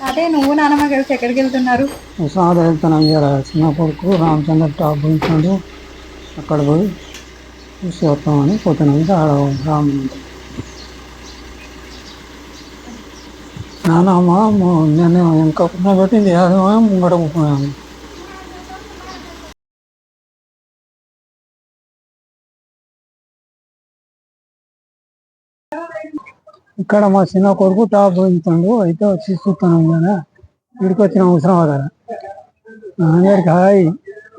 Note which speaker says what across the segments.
Speaker 1: అదే నువ్వు నానమ్మ కలిసి ఎక్కడికి వెళ్తున్నారు?
Speaker 2: విశ్వనాథ వెళ్తున్నాం ఇవాళ చిన్న కొడుకు రామచంద్ర టాప్ పోయించాడు అక్కడ పోయి చూసి వస్తామని పోతున్నాం. ఇంకా ఆడ రామ్ నానమ్మ నేను ఇంకా పెట్టింది అదేమో ముంగట కూర్చున్నాను ఇక్కడ మా చిన్న కొడుకు టాప్ పోయించాడు. అయితే వచ్చి చూస్తున్నాం కదా. ఇక్కడికి వచ్చిన అవసరం కదా. అందరికి హాయ్.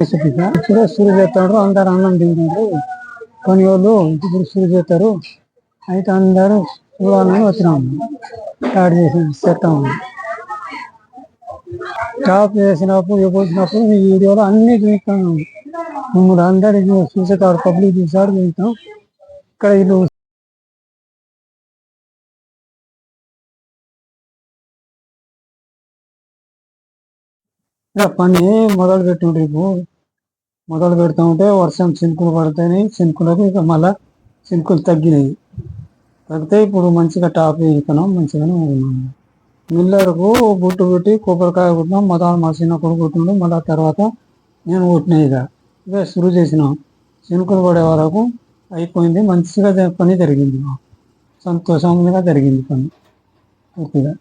Speaker 2: ఇప్పుడే సురు చేస్తాడు. అందరు అన్నం తింటారు. కొన్ని వాళ్ళు ఇప్పుడు సురు చేస్తారు. అయితే అందరూ చూడాలని వచ్చినాము స్టార్ట్ చేసి చేస్తాము టాప్ చేసినప్పుడు ఎప్పుడు వచ్చినప్పుడు ఈ వీడియోలో అన్ని చూస్తాను మమ్మల్ని అందరికీ చూసేటాడు పబ్లిక్ చూసాడు చూస్తాం. ఇక్కడ వీళ్ళు పని మొదలు పెట్టుండ్రు ఇప్పుడు. మొదలు పెడతా ఉంటే వర్షం చినుకులు పడతాయి. చినుకులకు ఇక మళ్ళా చినుకులు తగ్గినాయి. తగ్గితే ఇప్పుడు మంచిగా టాప్ వేసుకున్నాం మంచిగానే ఉన్నాం. మిల్లర్కు బుట్టు పెట్టి కొబ్బరికాయ కొట్టినాం మొదలు మా చిన్న కొడుకు కొట్టిండు. మళ్ళా తర్వాత నేను కొట్టినా ఇక. ఇక షురు చేసినాం. చినుకులు పడే వరకు అయిపోయింది. మంచిగా పని జరిగింది. మాకు. సంతోషంగా జరిగింది పని. పూర్తిగా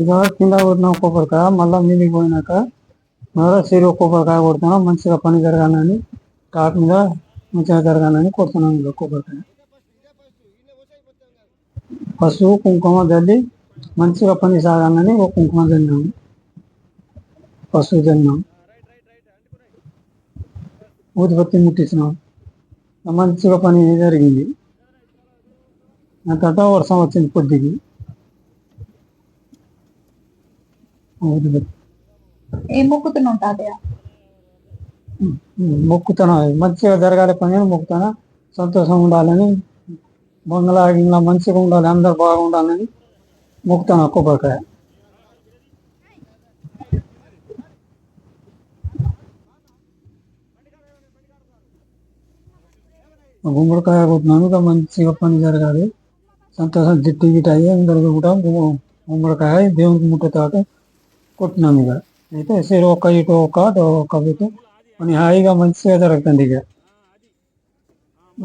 Speaker 2: ఇక కింద కొట్టిన కొబ్బరికాయ మళ్ళీ మీదికి పోయినాక మళ్ళీ చెరువు కొబ్బరికాయ కొడుతున్నాం మంచిగా పని జరగాలని టాప్ మీద మంచిగా జరగాలని కొడుతున్నాం ఇక కొబ్బరికాయ పసుపు కుంకుమ జల్లి మంచిగా పని సాగాలని ఒక కుంకుమ జల్లినాం. పసుపు జల్లినాం. ఊదిపత్తి ముట్టించినాం. మంచిగా పని జరిగింది. దాని తర్వాత వర్షం వచ్చింది కొద్దిగా ఊదిపత్తి
Speaker 1: ఏం మొక్కుతున్నావు తాతయ్య
Speaker 2: మంచిగా జరగాలి పని అని సంతోషం ఉండాలని బంగ్లా గింగ్లా మంచిగా ఉండాలి అందరు బాగుండాలని మొక్కుతాను కొబ్బరికాయ. గుమ్మడికాయ కొట్టినాను ఇక మంచిగా పని జరగాలి. సంతోషం జిట్టి గిట్ట అయ్యి అందరికి కూడా గుమ్మడికాయ దేవునికి ముట్టేతాట కొట్టినాను ఇక. అయితే సరే ఒక ఇటు ఒక అటు ఒక ఇటు. పని హాయిగా మంచిగా జరుగుతుంది ఇక.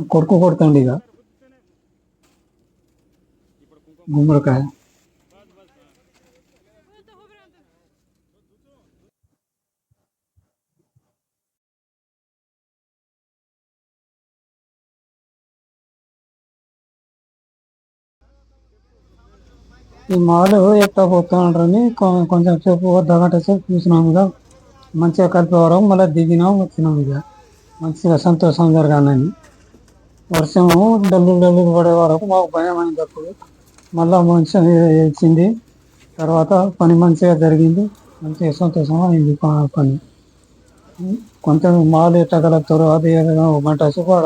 Speaker 2: కొడుకు కొడుతుంది ఇక. గుమ్మడికాయ. ఈ మాలు ఎట్లా పోతా ఉంటారని కొంచెం సేపు అర్ధ సేపు చూసినాం ఇక మంచిగా కలిపేవారం మళ్ళీ దిగినాం వచ్చినాం ఇక మంచిగా సంతోషం జరగాలని. వర్షము డల్లు డల్లు పడే వరకు మాకు భయం అయింది అప్పుడు. మళ్ళా మంచిగా వేసింది తర్వాత పని మంచిగా జరిగింది. మంచిగా సంతోషం అయింది పని. కొంచెం మాలు ఎట్టగలుగుతారు అది ఒక గంట సేపు ఆడ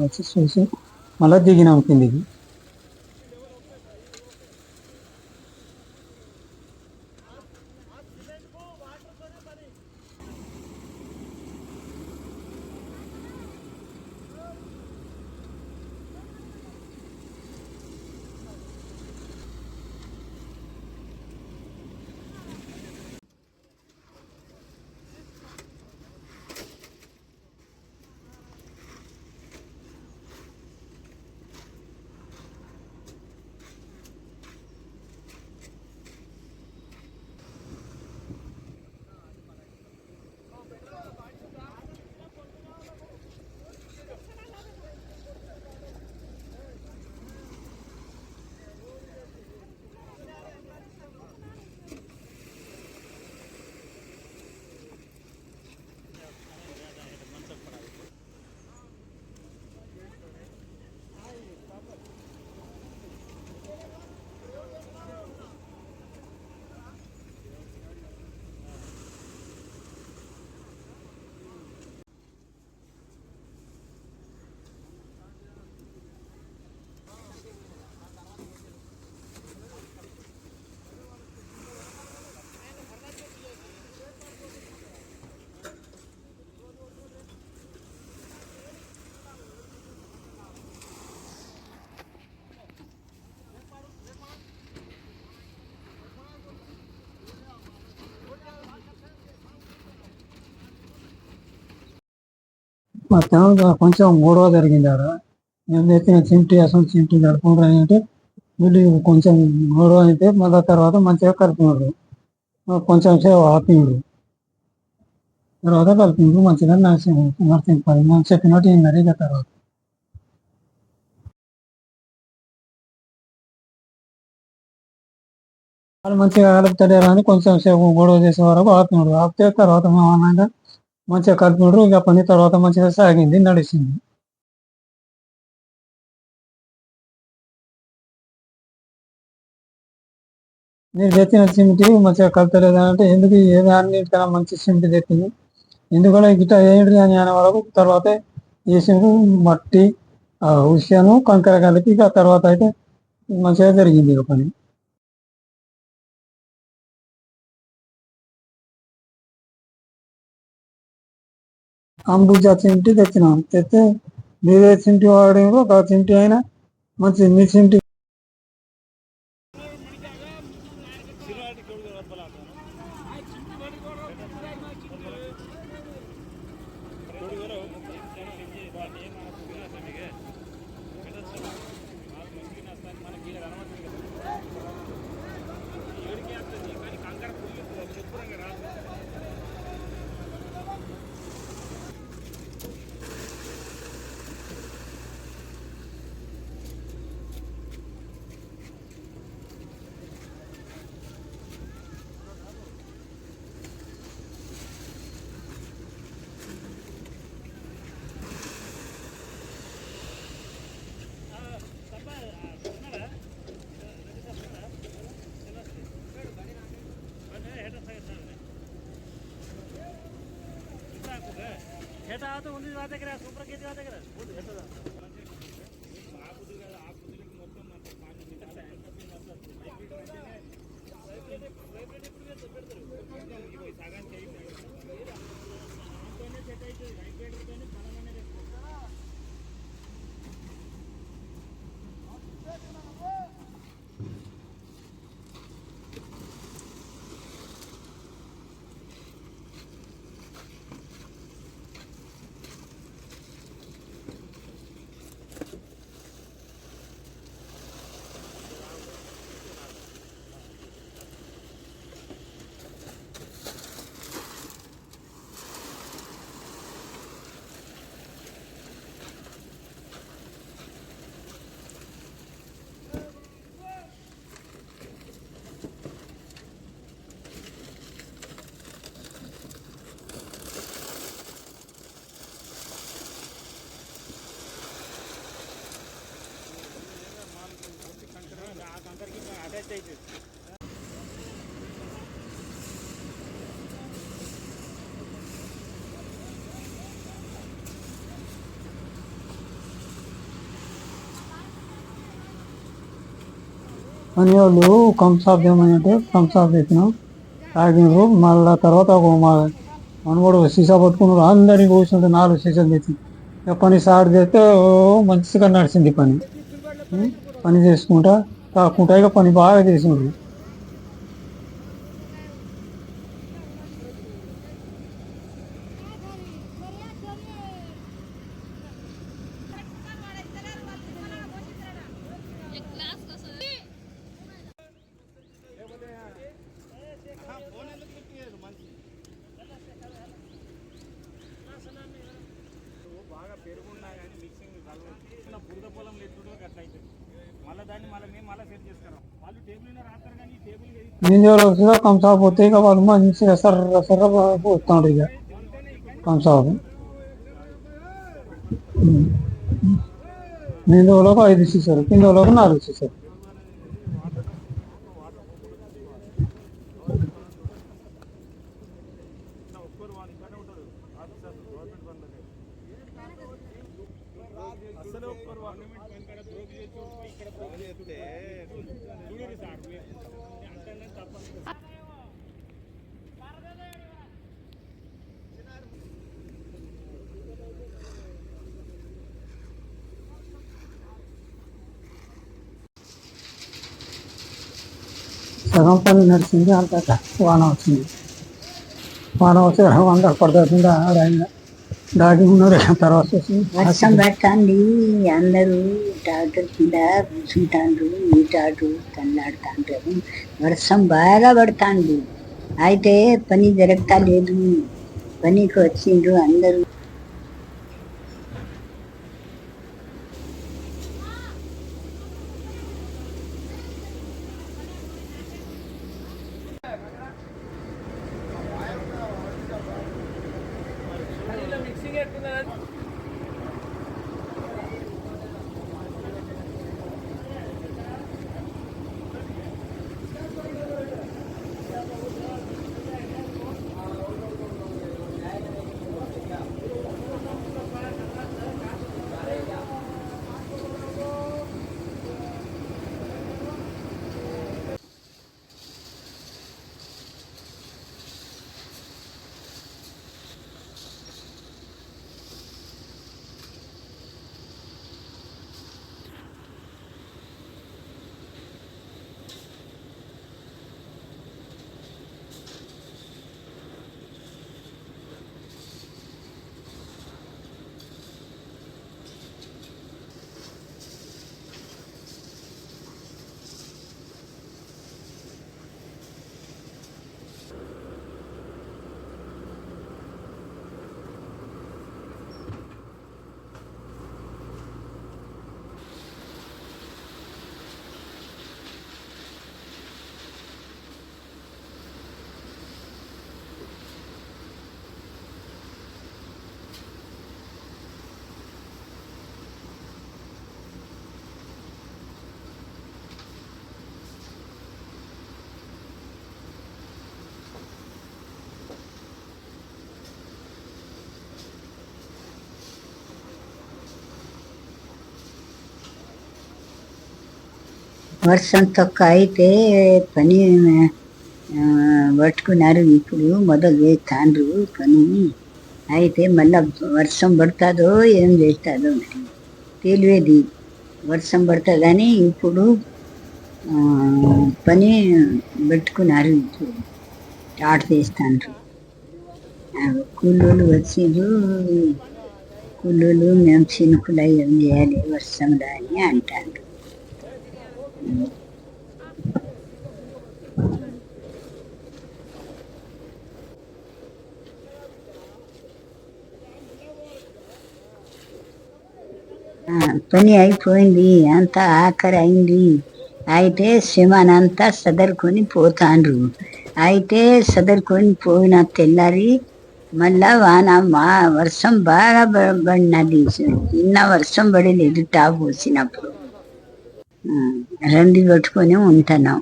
Speaker 2: వచ్చి చూసి మళ్ళీ దిగినాం కిందికి. మొత్తం కొంచెం గొడవ జరిగింది ఆడ మేము ఎత్తిన చింటి అసలు చింటి గడుపుకుంటారు అంటే వీళ్ళు కొంచెం గొడవ అయితే మళ్ళీ తర్వాత మంచిగా కలిపినాడు కొంచెం సేపు ఆపిండు. తర్వాత కలిపిండ్రు మంచిగా నర్సింగ్ పని మనం చెప్పినట్టు విన్నారు ఇక తర్వాత. వాళ్ళు మంచిగా కలుపుతారు అని కొంచెం సేపు గొడవ చేసే వరకు ఆపినాడు. ఆపితే తర్వాత మేము అన్నాక మంచిగా కలుపుకుంటారు ఇక పని తర్వాత మంచిగా సాగింది నడిచింది. మీరు తెచ్చిన సిమెంట్ మంచిగా కలుతలేదు అంటే ఎందుకు ఏ అన్నిటికన్నా మంచి సిమెంట్ తెచ్చింది? ఎందుకంటే గిట్ట ఏంటి అని అనే వరకు తర్వాత వేసిండ్రు మట్టి ఆ కంకర కలిపి ఇక తర్వాత అయితే మంచిగా జరిగింది ఇక పని. అంబుజ చింటి తెచ్చినాం. తెస్తే మీరే చింటి వాడేమో ఒక చింటి అయినా మంచి మీ చింటి
Speaker 3: శాతం ఉంది నా దగ్గర
Speaker 2: అని వాళ్ళు కంసాప్ ఏమంటే కంసాప్ పెట్టినాం తాగినారు మళ్ళా తర్వాత ఒక మా మనవాడు ఒక సీసా పట్టుకున్నారు అందరికీ కూర్చుంటే నాలుగు సీసాలు తెచ్చి పని స్టార్ట్ చేస్తే ఓ మంచిగా నడిచింది పని. పని చేసుకుంటా కాకుండా ఇక పని బాగా చేసిండ్రు
Speaker 3: చేసుకున్నాం వాళ్ళు టేబుల్
Speaker 2: నేను ఎవరు వచ్చినా పోతే ఇక వాళ్ళు మంచిగా సర్ర సర్ర పోతాడు ఇక. కంసాపు. నేను ఒక ఐదు ఇచ్చేసారు కింద ఒక నాలుగు ఇచ్చేసారు
Speaker 3: ఒక్కరు వాళ్ళు ఇక్కడే ఉంటారు ఆఫీసర్ గవర్నమెంట్ పనులు అసలు ఒక్కరు గవర్నమెంట్ పని కాడ బ్రోక్ చేసి ఇక్కడ బ్రోక్ చేస్తే చూడండి సార్ అంటే తప్ప
Speaker 2: సగం పని నడిచింది అంత వాన వచ్చింది. వాన వచ్చి అందరు పడుతుందా ఆయన దాగి ఉన్నారు తర్వాత
Speaker 4: వర్షం పడుతుంది అందరూ టాటర్ కింద కూర్చుంటాండ్రు ఈటాడు కన్నాడుతాండ్రు వర్షం బాగా పడతాండు అయితే పని జరగతా లేదు. పనికి వచ్చిండ్రు అందరూ. వర్షం తొక్క అయితే పని పట్టుకున్నారు. ఇప్పుడు మొదలు చేస్తాండ్రు పని. అయితే మళ్ళా వర్షం పడుతుందో ఏం చేస్తుందో మరి తెలియదు. వర్షం పడుతుందని ఇప్పుడు పని పెట్టుకున్నారు ఇప్పుడు. స్టార్ట్ చేస్తాండ్రు. ఆ, కూలోళ్ళు వచ్చిండ్రు కూలోళ్ళు మేము చినుకులు ఏం చేయాలి వర్షం రాని అంటాను పని అయిపోయింది అంతా ఆఖరి అయింది. అయితే శివనంతా సదరుకొని పోతాండ్రు. అయితే సదరుకొని పోయిన తెల్లారి మళ్ళా వాన మా వర్షం బాగా పడినది. నిన్న వర్షం పడలేదు టాప్ వచ్చినప్పుడు రండి పట్టుకొని పెట్టుకొని ఉంటున్నాం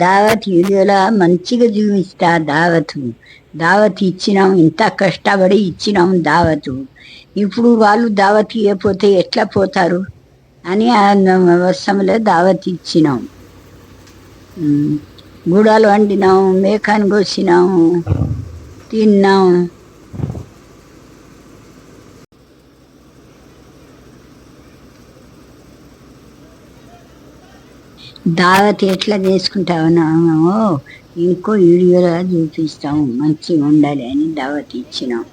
Speaker 4: దావత్ వీడియోలో మంచిగా చూపిస్తా దావతు. దావత్ ఇచ్చినాం ఇంత కష్టపడి ఇచ్చినాం దావతు. ఇప్పుడు వాళ్ళు దావత్ ఇవ్వకపోతే ఎట్లా పోతారు? అని ఆ వర్షంలో దావత్ ఇచ్చినాం. గుడాలు వండినాం మేకాన్ని కోసినాము తిన్నాం. దావత్ ఎట్లా చేసుకుంటామో ఇంకో వీడియోలో చూపిస్తాము మంచిగా ఉండాలి అని దావత్ ఇచ్చినాం.